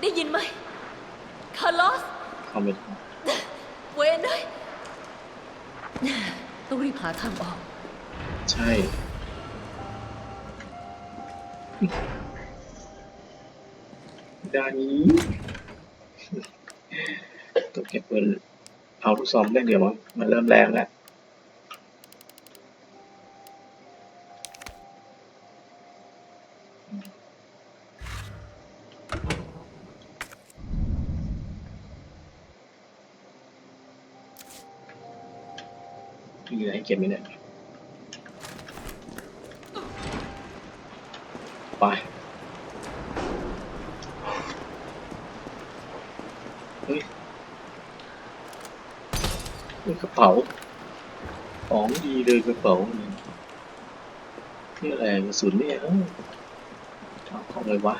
ได้ยินไหมคาร์ลอสเข้าไม่เวนเลยต้องรีบหาทางออก ใช่ ดานี้ต้องเก็บปืนเอาลูกซองเล่นเดียวมั้งมันเริ่มแรงแล้ว มีอะไรให้เก็บไหมเนี่ยไปเฮ้ยกระเป๋า ของดีเลยกระเป๋าเนี่นี่อะไรกระสุนเนี่ยเอ้าเอาของเลยวะ